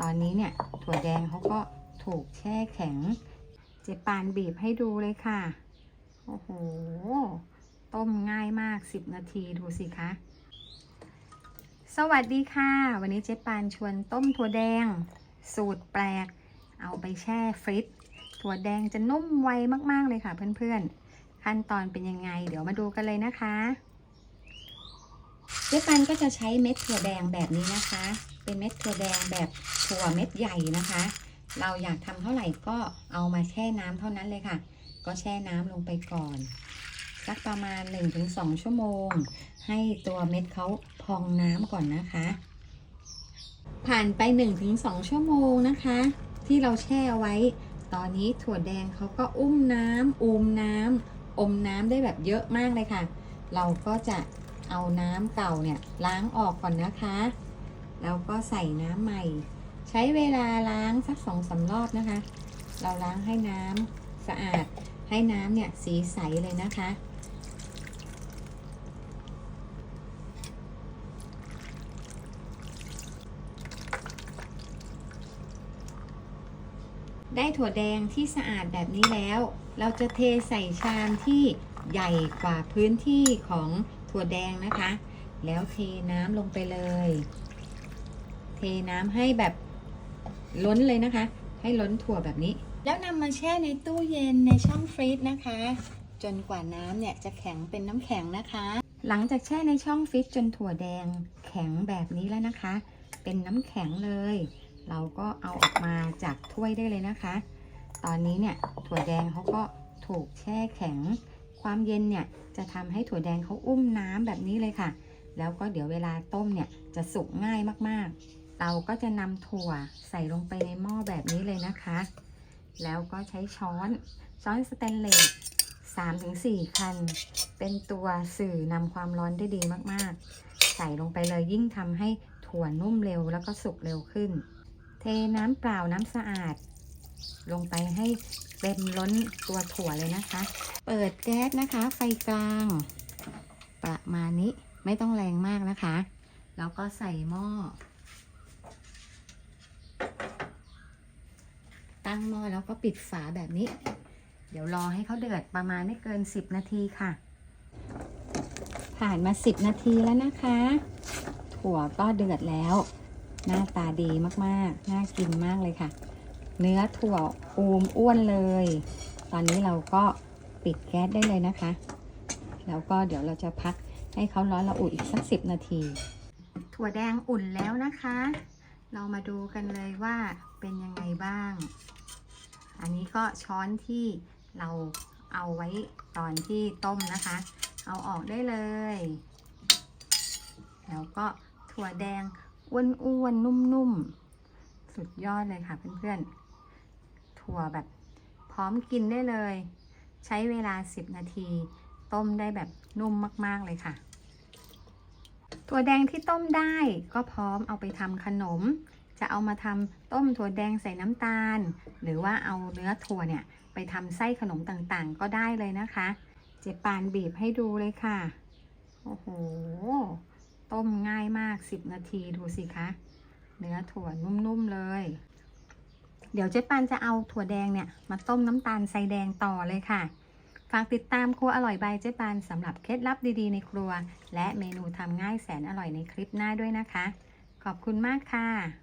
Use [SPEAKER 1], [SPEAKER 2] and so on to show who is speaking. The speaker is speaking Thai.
[SPEAKER 1] ตอนนี้เนี่ยถั่วแดงเขาก็ถูกแช่แข็ง เจปานบีบให้ดูเลยค่ะ โอ้โห ต้มง่ายมาก 10 นาทีดูสิคะ สวัสดีค่ะ วันนี้เจ๊ปานชวนต้มถั่วแดง สูตรแปลก เอาไปแช่ฟริตถั่วแดงจะนุ่มไวมากๆเลยค่ะเพื่อนๆ ขั้นตอนเป็นยังไง เดี๋ยวมาดูกันเลยนะคะ เจ๊ปันก็จะใช้เม็ดถั่วแดงแบบนี้นะคะ เป็นเม็ดถั่วแดงแบบถั่วเม็ดใหญ่นะคะ เราอยากทำเท่าไหร่ก็เอามาแช่น้ำเท่านั้นเลยค่ะ ก็แช่น้ำลงไปก่อน สักประมาณ 1-2 ชั่วโมง ให้ตัวเม็ดเขาพองน้ำก่อนนะคะ ผ่านไป 1-2 ชั่วโมงนะคะ ที่เราแช่เอาไว้ ตอนนี้ถั่วแดงเขาก็อุ้มน้ำอูมน้ำอมน้ำได้แบบเยอะมากเลยค่ะ เราก็จะ เอาน้ำเก่าเนี่ยล้างออกก่อนนะคะ แล้วก็ใส่น้ำใหม่ ใช้เวลาล้างสักสองสารอบนะคะ เราล้างให้น้ำสะอาดให้น้ำเนี่ยสีใสเลยนะคะ ได้ถั่วแดงที่สะอาดแบบนี้แล้ว เราจะเทใส่ชามที่ใหญ่กว่าพื้นที่ของ ถั่วแดงนะคะ แล้วเทน้ำลงไปเลย เทน้ำให้แบบล้นเลยนะคะ ให้ล้นถั่วแบบนี้ แล้วนำมาแช่ในตู้เย็นในช่องฟรีซนะคะ จนกว่าน้ำเนี่ยจะแข็งเป็นน้ำแข็งนะคะ หลังจากแช่ในช่องฟรีซจนถั่วแดงแข็งแบบนี้แล้วนะคะ เป็นน้ำแข็งเลย เราก็เอาออกมาจากถ้วยได้เลยนะคะ ตอนนี้เนี่ยถั่วแดงเขาก็ถูกแช่แข็ง ความเย็นเนี่ยจะทำให้ถั่วแดงเขาอุ้มน้ำแบบนี้เลยค่ะ แล้วก็เดี๋ยวเวลาต้มเนี่ยจะสุกง่ายมากๆ เราก็จะนำถั่วใส่ลงไปในหม้อแบบนี้เลยนะคะ แล้วก็ใช้ช้อนช้อนสแตนเลส3-4 คัน เป็นตัวสื่อนำความร้อนได้ดีมากๆ ใส่ลงไปเลยยิ่งทำให้ถั่วนุ่มเร็วแล้วก็สุกเร็วขึ้น เทน้ำเปล่าน้ำสะอาด ลงไปให้เต็มล้นตัวถั่วเลยนะคะ เปิดแก๊สนะคะ ไฟกลาง ประมาณนี้ไม่ต้องแรงมากนะคะ แล้วก็ใส่หม้อ ตั้งหม้อแล้วก็ปิดฝาแบบนี้ เดี๋ยวรอให้เขาเดือดประมาณไม่เกิน 10 นาทีค่ะ ผ่านมา 10 นาทีแล้วนะคะ ถั่วก็เดือดแล้ว หน้าตาดีมากๆ น่ากินมากเลยค่ะ เนื้อถั่วอูมอ้วนเลย ตอนนี้เราก็ปิดแก๊สได้เลยนะคะ แล้วก็เดี๋ยวเราจะพักให้เขาร้อนระอุอีกสักสิบนาที ถั่วแดงอุ่นแล้วนะคะ เรามาดูกันเลยว่าเป็นยังไงบ้าง อันนี้ก็ช้อนที่เราเอาไว้ตอนที่ต้มนะคะ เอาออกได้เลย แล้วก็ถั่วแดงอ้วนๆนุ่มๆ สุดยอดเลยค่ะเพื่อนๆ ถั่วแบบพร้อมกินได้เลย ใช้เวลา 10 นาที ต้มได้แบบนุ่มมากๆเลยค่ะ ถั่วแดงที่ต้มได้ก็พร้อมเอาไปทำขนม จะเอามาทำต้มถั่วแดงใส่น้ำตาล หรือว่าเอาเนื้อถั่วเนี่ยไปทำไส้ขนมต่างๆ ก็ได้เลยนะคะ เจปานบีบให้ดูเลยค่ะ โอ้โห ต้มง่ายมาก 10 นาทีดูสิคะ เนื้อถั่วนุ่มๆเลย เดี๋ยวเจ๊ปันจะเอาถั่วแดงเนี่ยมาต้มน้ำตาลใส่แดงต่อเลยค่ะ ฝากติดตามครัวอร่อยใบเจ๊ปันสำหรับเคล็ดลับดีๆ ในครัว และเมนูทำง่ายแสนอร่อยในคลิปหน้าด้วยนะคะ ขอบคุณมากค่ะ